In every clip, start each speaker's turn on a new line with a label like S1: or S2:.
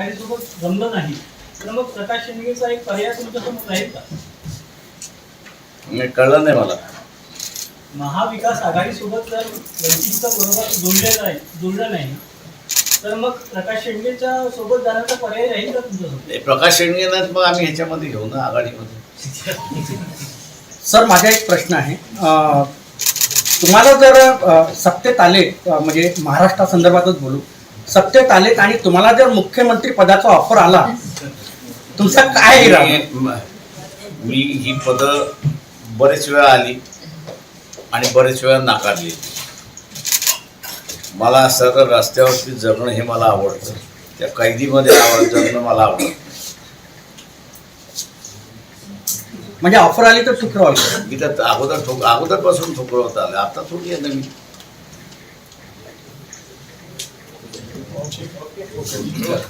S1: सोबत जमलं नाही. तर मग प्रकाश शिंदेचा एक पर्याय तुमच्यासमोर राहील का?
S2: नाही कळलं नाही मला.
S1: महाविकास आघाडी सोबत जर वंचितचा बरोबर जोडलेला आहे जोडलं नाही तर मग प्रकाश शेंडेच्या सोबत जाण्याचा पर्याय राहील का तुमच्यासोबत
S2: हे प्रकाश शेंडगेनाच मग आम्ही ह्याच्यामध्ये घेऊ ना आघाडीमध्ये.
S3: सर माझा एक प्रश्न आहे. अ, तुम्हाला जर अ, सत्तेत आले अ, म्हणजे महाराष्ट्रासंदर्भातच बोलू सत्तेत आलेत आणि तुम्हाला जर मुख्यमंत्री पदाचा ऑफर आला तुमचा काय?
S2: मी- मी ही पद बरेच वेळा आली आणि बरेच वेळा नाकारली. मला सरळ रस्त्यावरती जगणं हे मला आवडतं. त्या कैदीमध्ये आवड जगणं मला आवडतं.
S3: म्हणजे ऑफर आली तर ठुकरावं
S2: मी तर अगोदर ठोक अगोदरपासून ठोकरवत आलं आता थोडी आहे नवीन.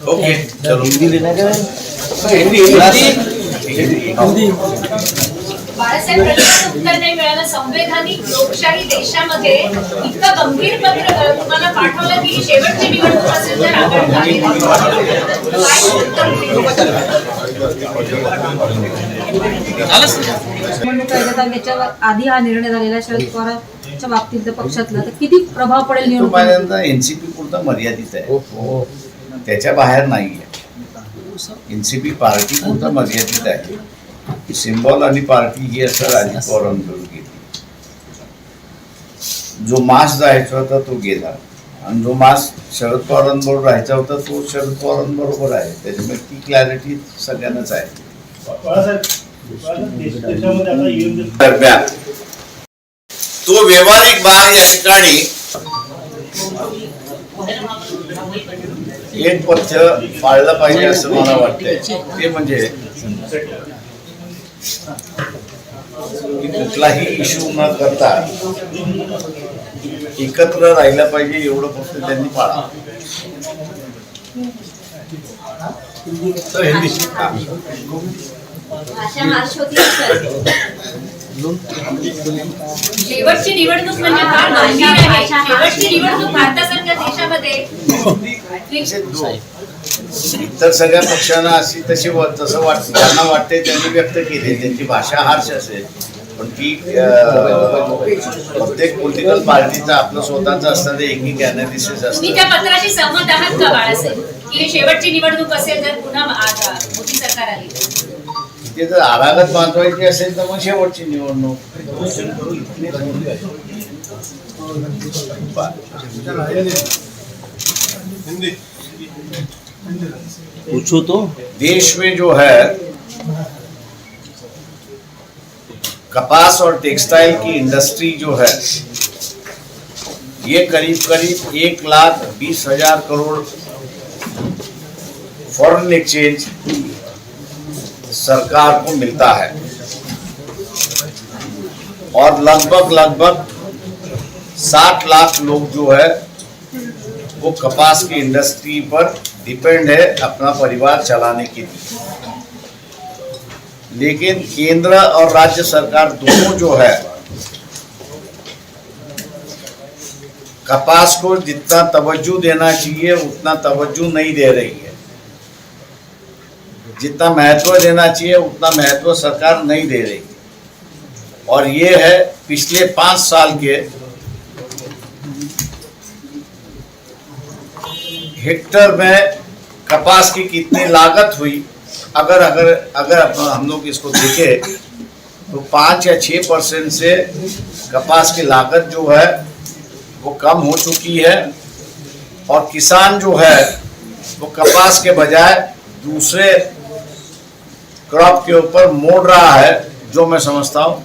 S2: ओके चलो.
S4: बाळासाहेब प्रश्नाचं उत्तर नाही मिळालं. संवैधानिक लोकशाही देशामध्ये इतकं गंभीर पत्र तुम्हाला पाठवलं की शेवटची निवडणूक असेल तर. काय उत्तर
S5: आधी हा निर्णय झालेला शरद पवारच्या बाबतीत पक्षातला तर किती प्रभाव पडेल निवडणूक
S2: एनसीपी पुरता मर्यादित आहे. त्याच्या बाहेर नाही आहे एनसीपी पार्टी पुरता मर्यादित आहे? सिम्बॉल आणि पार्टी ही असं अजित पवारांकडून गेली. जो मास जायचा होता तो गेला. आणि जो मास शरद पवारांबरोबर राहायचा होता तो शरद पवारांबरोबर आहे. त्याच्यामुळे ती क्लॅरिटी सगळ्यांनाच आहे. दरम्यान. तो व्यवहारिक भाग या ठिकाणी एक पथ्य पाळलं पाहिजे असं मला वाटतंय. ते म्हणजे कुठलाही इश्यू न करता एकत्र राहिलं पाहिजे एवढं फक्त त्यांनी पाळा.
S4: मार्च होती शेवटची निवडणूक म्हणजे फार गंभीर आहे. शेवटची निवडणूक भारतासारख्या देशामध्ये
S2: इतर सगळ्या पक्षांना अशी तशी व- तसं वाट ज्यांना वाटते त्यांनी व्यक्त केली. त्यांची भाषा हार्श असेल पण ती प्रत्येक पॉलिटिकल पार्टीचं आपलं स्वतःचं असणारं एक एक अनालिसिस
S4: तुम्ही त्या
S2: असतं
S4: पत्राशी सहमत आहात का बाळासाहेब? की हे शेवटची निवडणूक असेल तर पुन्हा मोदी सरकार आली.
S2: ते जर बांधवायची असेल तर मग शेवटची निवडणूक
S6: पूछो तो।
S2: देश में जो है कपास और टेक्सटाइल की इंडस्ट्री जो है ये करीब करीब एक लाख बीस हज़ार करोड़ फॉरेन एक्सचेंज सरकार को मिलता है। और लगभग लगभग साठ लाख लोग जो है, वो कपास की इंडस्ट्री पर डिपेंड है अपना परिवार चलाने के लिए। लेकिन केंद्र और राज्य सरकार दोनों जो है, कपास को जितना तवज्जो देना चाहिए, उतना तवज्जो नहीं दे रही। जितना महत्व देना चाहिए, उतना महत्व सरकार नहीं दे रही। और ये है, पिछले पाँच साल के हेक्टर में कपास की कितनी लागत हुई, अगर अगर अगर हम लोग इसको देखें तो पाँच या छः परसेंट से कपास की लागत जो है, वो कम हो चुकी है। और किसान जो है, वो कपास के बजाय दूसरे क्रॉप के ऊपर मोड़ रहा है, जो मैं समझता हूँ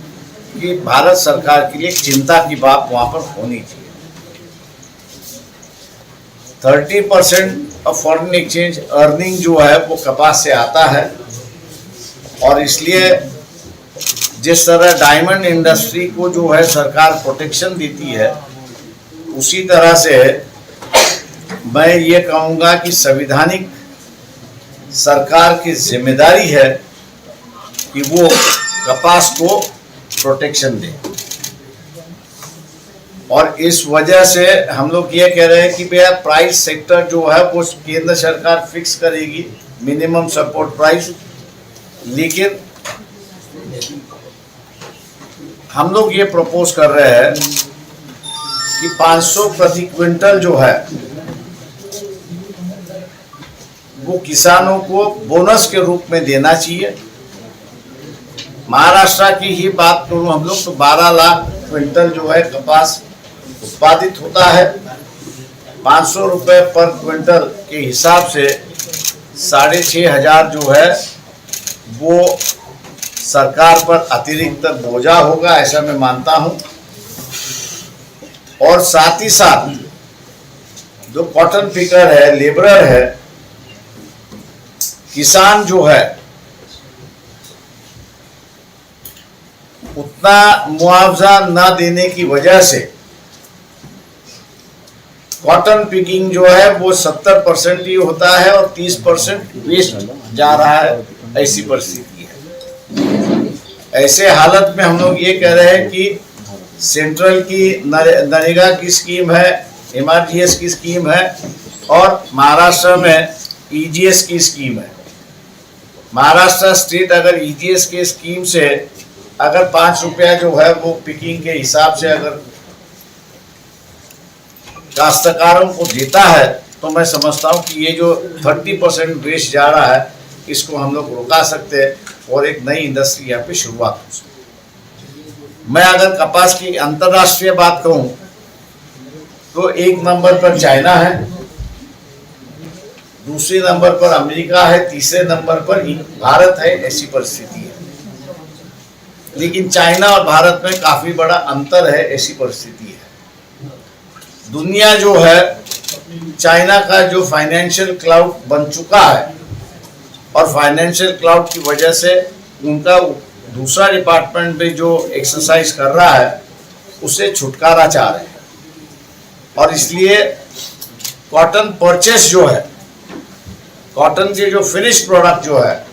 S2: कि भारत सरकार के लिए चिंता की बात वहाँ पर होनी चाहिए। Thirty percent of foreign exchange earning जो है, वो कपास से आता है। और इसलिए जिस तरह डायमंड इंडस्ट्री को जो है सरकार प्रोटेक्शन देती है, उसी तरह से मैं ये कहूँगा कि संविधानिक सरकार की ज़िम्मेदारी है कि वो कपास को प्रोटेक्शन दे। और इस वजह से हम लोग ये कह रहे हैं कि भैया प्राइस सेक्टर जो है, वो केंद्र सरकार फिक्स करेगी मिनिमम सपोर्ट प्राइस लेकिन हम लोग ये प्रपोज कर रहे हैं कि 500 प्रति क्विंटल जो है, वो किसानों को बोनस के रूप में देना चाहिए। महाराष्ट्र की ही बात करूँ हम लोग तो 12 लाख क्विंटल जो है कपास उत्पादित होता है। 500 रुपए पर क्विंटल के हिसाब से साढ़े छः हज़ार जो है, वो सरकार पर अतिरिक्त बोझा होगा, ऐसा मैं मानता हूँ। और साथ ही साथ जो कॉटन पिकर है लेबरर है, किसान जो है उतना मुआवजा न देने की वजह से कॉटन पिकिंग जो है, वो सत्तर परसेंट ही होता है और तीस परसेंट वेस्ट जा रहा है, ऐसी परिस्थिति है। ऐसे हालत में हम लोग ये कह रहे हैं कि सेंट्रल की नरेगा की स्कीम है एमआरजीएस की स्कीम है और महाराष्ट्र में ईजीएस की स्कीम है। महाराष्ट्र स्टेट अगर ईजीएस के स्कीम से अगर पाँच रुपया जो है वो पिकिंग के हिसाब से अगर काश्तकारों को देता है तो मैं समझता हूँ कि ये जो थर्टी परसेंट वेस्ट जा रहा है, इसको हम लोग रोका सकते हैं और एक नई इंडस्ट्री यहाँ पे शुरुआत हो सकती मैं अगर कपास की अंतर्राष्ट्रीय बात कहूँ तो एक नंबर पर चाइना है, दूसरे नंबर पर अमेरिका है, तीसरे नंबर पर भारत है, ऐसी परिस्थिति है। लेकिन चाइना और भारत में काफ़ी बड़ा अंतर है, ऐसी परिस्थिति है। दुनिया जो है, चाइना का जो फाइनेंशियल क्लाउड बन चुका है, और फाइनेंशियल क्लाउड की वजह से उनका दूसरा डिपार्टमेंट भी जो एक्सरसाइज कर रहा है, उसे छुटकारा चाह रहे हैं। और इसलिए कॉटन परचेस जो है कॉटन के जो फिनिश प्रोडक्ट जो है,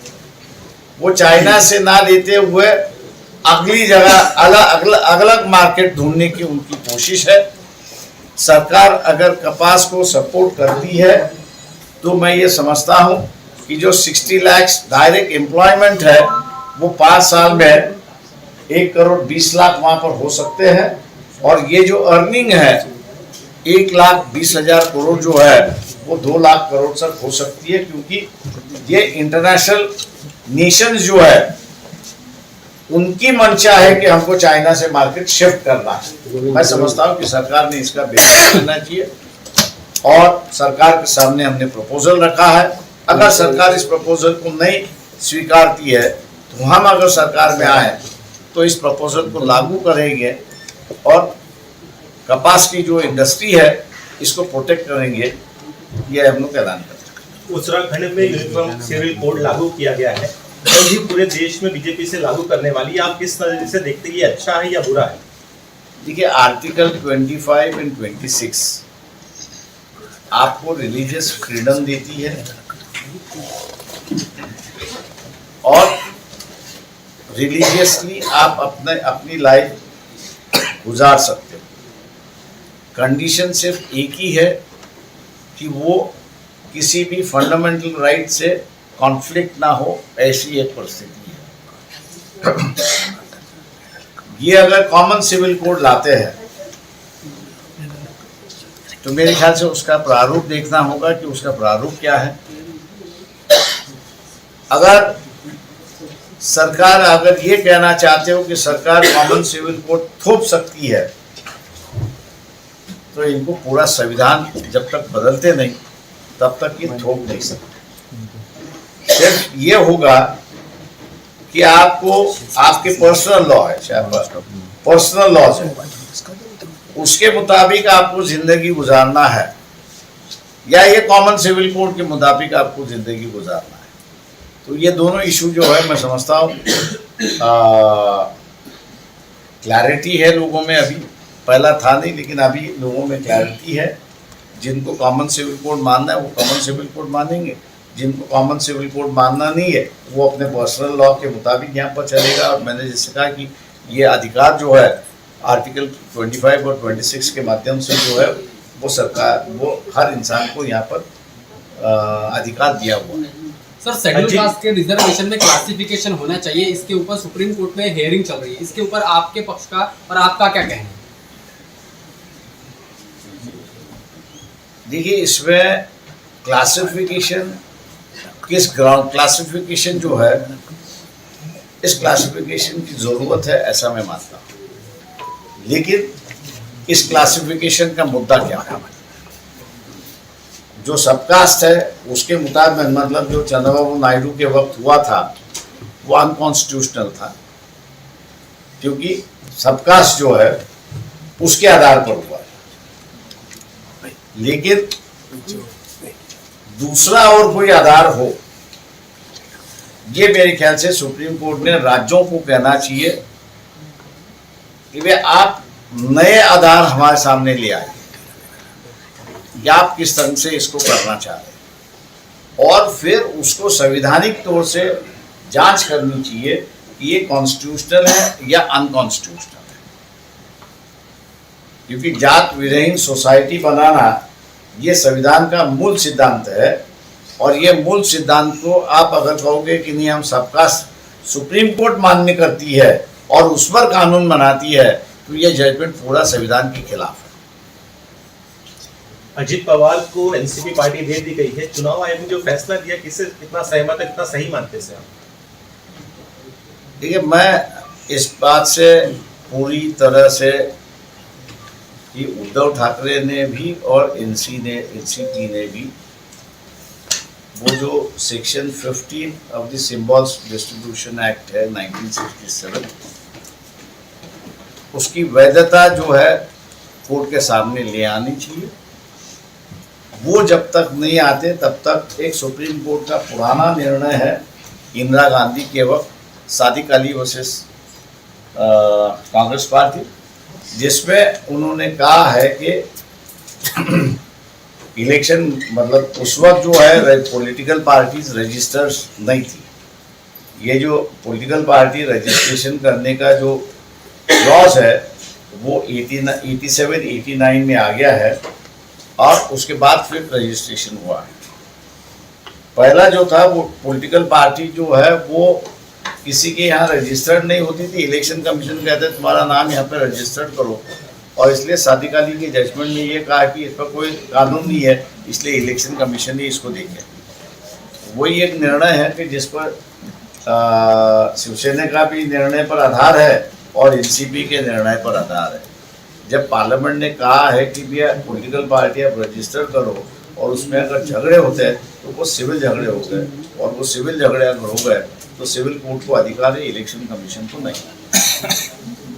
S2: वो चाइना से ना लेते हुए अगली जगह अलग अगला अलग मार्केट ढूँढने की उनकी कोशिश है। सरकार अगर कपास को सपोर्ट करती है तो मैं ये समझता हूँ कि जो 60 लैक्स डायरेक्ट एम्प्लॉयमेंट है, वो पाँच साल में एक करोड़ बीस लाख वहाँ पर हो सकते हैं। और ये जो अर्निंग है, एक लाख बीस हज़ार करोड़ जो है, वो दो लाख करोड़ तक हो सकती है, क्योंकि ये इंटरनेशनल नेशन जो है उनकी मंशा है कि हमको चाइना से मार्केट शिफ्ट करना है। मैं समझता हूँ कि सरकार ने इसका बेहतर करना चाहिए और सरकार के सामने हमने प्रपोजल रखा है। अगर सरकार इस प्रपोजल को नहीं स्वीकारती है तो हम अगर सरकार में आए तो इस प्रपोजल को लागू करेंगे और कपास की जो इंडस्ट्री है इसको प्रोटेक्ट करेंगे। ये हम लोग ऐलान करते हैं।
S7: उत्तराखंड में यूनिफॉर्म सिविल कोड लागू किया गया है। पूरे देश में बीजेपी से लागू करने वाली, आप किस नज़रिए से देखते हैं ये अच्छा है या बुरा है?
S2: देखिए आर्टिकल 25 एंड 26 आपको रिलीजियस फ्रीडम देती है और रिलीजियसली आप अपने, अपनी लाइफ गुजार सकते हो। कंडीशन सिर्फ़ एक ही है कि वो किसी भी फंडामेंटल राइट से कॉन्फ्लिक्ट ना हो, ऐसी एक परिस्थिति है। ये अगर कॉमन सिविल कोड लाते हैं तो मेरे ख्याल से उसका प्रारूप देखना होगा कि उसका प्रारूप क्या है। अगर सरकार अगर ये कहना चाहते हो कि सरकार कॉमन सिविल कोड थोप सकती है तो इनको पूरा संविधान जब तक बदलते नहीं, तब तक ये थोप नहीं सकते। सिर्फ़ ये होगा कि आपको, आपके पर्सनल लॉ है पर्सनल लॉज है। उसके मुताबिक आपको ज़िंदगी गुजारना है। या ये कॉमन सिविल कोड के मुताबिक आपको ज़िंदगी गुजारना है। तो ये दोनों इशू जो है, मैं समझता हूँ क्लैरिटी है लोगों में अभी। पहला था नहीं, लेकिन अभी लोगों में क्लैरिटी है। जिनको कॉमन सिविल कोड मानना है, वो कॉमन सिविल कोड मानेंगे। जिनको कॉमन सिविल कोड मानना नहीं है वो अपने पर्सनल लॉ के मुताबिक यहाँ पर चलेगा। और मैंने जैसे कहा कि ये अधिकार जो है आर्टिकल 25 और 26 के माध्यम से जो है वो सरकार वो हर इंसान को यहाँ पर अ, अधिकार दिया हुआ है।
S8: सर शेड्यूल कास्ट के रिजर्वेशन में क्लासिफिकेशन होना चाहिए। इसके ऊपर सुप्रीम कोर्ट में हेयरिंग चल रही है। इसके ऊपर आपके पक्ष का और आपका क्या कहना है?
S2: देखिए इसमें क्लासिफिकेशन किस ग्राउंड क्लासिफिकेशन जो है, इस क्लासिफिकेशन की ज़रूरत है, ऐसा मैं मानता हूँ। लेकिन इस क्लासिफिकेशन का मुद्दा क्या है? जो सबकास्ट है, उसके मुताबिक मतलब जो चंद्रबाबू नायडू के वक्त हुआ था, वो अनकॉन्स्टिट्यूशनल था। क्योंकि सबकास्ट जो है, उसके आधार पर हुआ। लेकिन दूसरा और कोई आधार हो, ये मेरे ख्याल से सुप्रीम कोर्ट ने राज्यों को कहना चाहिए कि वे आप नए आधार हमारे सामने ले आए। या आप किस तरह से इसको करना चाह रहे और फिर उसको संवैधानिक तौर से जाँच करनी चाहिए कि ये कॉन्स्टिट्यूशनल है या अनकॉन्स्टिट्यूशनल है। क्योंकि जात विरहीन सोसाइटी बनाना ये संविधान का मूल सिद्धांत है और ये मूल सिद्धांत को आप अगर कहोगे कि नहीं हम सबका सुप्रीम कोर्ट मान्य करती है और उस पर कानून बनाती है तो ये जजमेंट पूरा संविधान के खिलाफ है।
S7: अजीत पवार को एनसीपी पार्टी दे दी गई है। चुनाव आयोग ने जो फैसला दिया किससे कितना सहमत है कितना सही मानते से आप?
S2: देखिए मैं इस बात से पूरी तरह से कि उद्धव ठाकरे ने भी और एनसी ने, एनसीपी ने भी वो जो section 15 of the symbols distribution act है 1967 उसकी वैधता जो है कोर्ट के सामने ले आनी चाहिए। वो जब तक नहीं आते, तब तक एक सुप्रीम कोर्ट का पुराना निर्णय है इंदिरा गांधी के वक्त सादिक अली वर्सेस कांग्रेस पार्टी। जिसमें उन्होंने कहा है कि इलेक्शन मतलब उस वक्त जो है पॉलिटिकल पार्टीज़ रजिस्टर्स नहीं थी। ये जो पॉलिटिकल पार्टी रजिस्ट्रेशन करने का जो लॉज है, वो एटी सेवन एटी नाइन में आ गया है और उसके बाद फिर रजिस्ट्रेशन हुआ है। पहला जो था, वो पॉलिटिकल पार्टी जो है, वो किसी के यहाँ रजिस्टर्ड नहीं होती थी। इलेक्शन कमीशन कहते तुम्हारा नाम यहाँ पर रजिस्टर्ड करो। और इसलिए सादिक के जजमेंट ने ये कहा कि इस पर कोई कानून नहीं है, इसलिए इलेक्शन कमीशन ही इसको देखे। वही एक निर्णय है कि जिस पर शिवसेना का भी निर्णय पर आधार है और एनसीपी के निर्णय पर आधार है। जब पार्लियामेंट ने कहा है कि भैया पॉलिटिकल पार्टी आप रजिस्टर करो और उसमें अगर झगड़े होते हैं तो वो सिविल झगड़े हो गए और वो सिविल झगड़े अगर हो गए तो सिविल कोर्ट को अधिकार है इलेक्शन कमीशन को नहीं।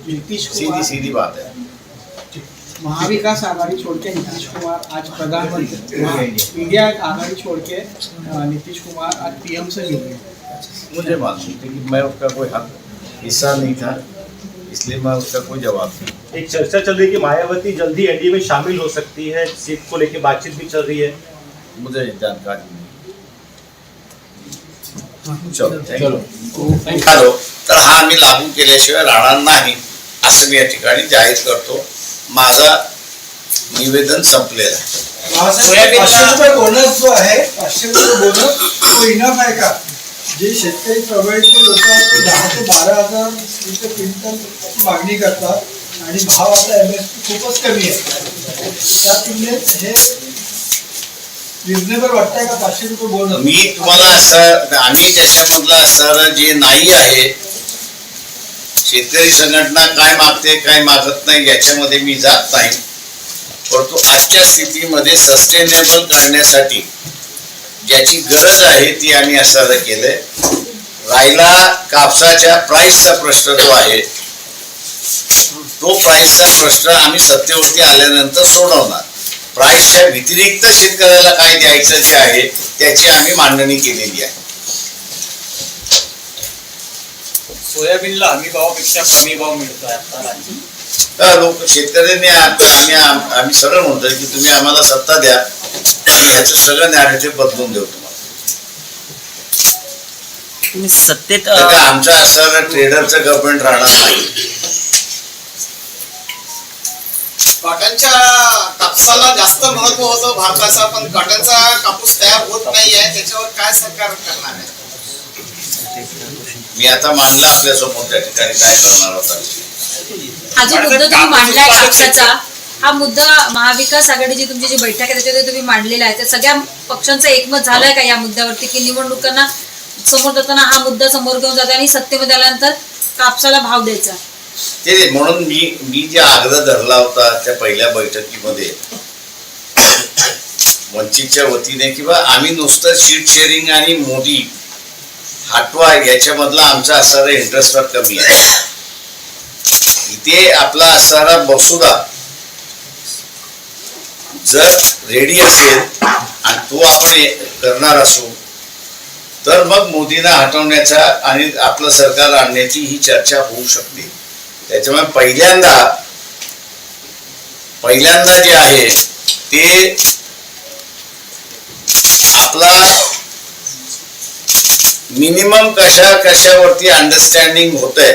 S9: नीतीश
S2: सीधी सीधी बात है।
S9: महाविकास आघाड़ी छोड़ के नीतीश कुमार आज प्रधानमंत्री। इंडिया आघाड़ी छोड़ के नीतीश कुमार आज पीएम से मिल गए।
S2: मुझे मालूम थी कि मैं उसका कोई हक हिस्सा नहीं था इसलिए मैं उसका कोई जवाब नहीं।
S7: एक चर्चा चल रही है कि मायावती जल्दी एनडीए में शामिल हो सकती है सीट को लेकर बातचीत भी चल रही है।
S2: मुझे जानकारी नाही। चलो
S8: चलो.
S2: थँक्यू हॅलो तर हा आम्ही लागू केल्याशिवाय राहणार नाही असं मी या ठिकाणी जाहीर करतो. माझा निवेदन संपलेलं आहे.
S10: पाचशे रुपये बोनस जो आहे पाचशे रुपये बोनस तो इनफ आहे का? जे शेतकरी लोक आहेत ते दहा ते बारा हजार रुपये क्विंटल मागणी करतात आणि भाव आता एम एस पी खूपच कमी आहे. त्या तुलनेत हे रिझनेबल वाटतंय का? पाचशे रुपये बोनस
S2: मी तुम्हाला असं आम्ही त्याच्यामधला सर जे नाही आहे शेतकरी संघटना काय मागते काय मागत नाही याच्यामध्ये मी जात नाही. परंतु आजच्या स्थितीमध्ये सस्टेनेबल करण्यासाठी ज्याची गरज आहे ती आम्ही असं केलंय. राहिला कापसाच्या प्राईसचा प्रश्न जो आहे तो प्राईसचा प्रश्न आम्ही सत्तेवरती आल्यानंतर सोडवणार. प्राइसच्या व्यतिरिक्त शेतकऱ्याला काय द्यायचं जे आहे त्याची आम्ही मांडणी केलेली आहे.
S11: सोयाबीनला हमी भावापेक्षा कमी भाव मिळतोय आता.
S2: तर लोक शेतकऱ्यांनी आता आम्ही आम- आम्ही सगळं म्हणतोय की तुम्ही आम्हाला सत्ता द्या आणि ह्याचं सगळं नॅरेटिव्ह बदलून देऊ तुम्हाला.
S11: तुम्ही सत्तेत
S2: आमचं असं ट्रेडरचं गव्हर्नमेंट राहणार नाही.
S11: कॉटनच्या कापसाला जास्त महत्त्व होतं भारताचा पण कॉटनचा कापूस तयार होत नाही आहे त्याच्यावर काय सरकार करणार आहे?
S2: मी आता मांडला आपल्यासमोर त्या ठिकाणी. काय करणार होता
S5: हा जो मुद्दा तुम्ही मांडलाय कापसाचा हा मुद्दा महाविकास आघाडीची तुमची जी बैठक आहे त्याच्यामध्ये तुम्ही मांडलेला आहे. तर सगळ्या पक्षांचं एकमत झालंय का या मुद्द्यावरती? की निवडणुकांना समोर जाताना हा मुद्दा समोर घेऊन जातो आणि सत्तेमध्ये आल्यानंतर कापसाला भाव द्यायचा?
S2: ते म्हणून मी मी जे आग्रह धरला होता त्या पहिल्या बैठकीमध्ये वंचितच्या वतीने किंवा आम्ही नुसतं शीट शेअरिंग आणि मोदी हटवा याच्यामधला आमचा असणारा इंटरेस्ट फार कमी आहे. इथे आपला असणारा मसुदा जर रेडी असेल आणि तो आपण करणार असू तर मग मोदींना हटवण्याचा आणि आपलं सरकार आणण्याची ही चर्चा होऊ शकते. त्याच्यामुळे पहिल्यांदा पहिल्यांदा जे आहे ते आपला मिनिमम कशा कशावरती अंडरस्टँडिंग होत आहे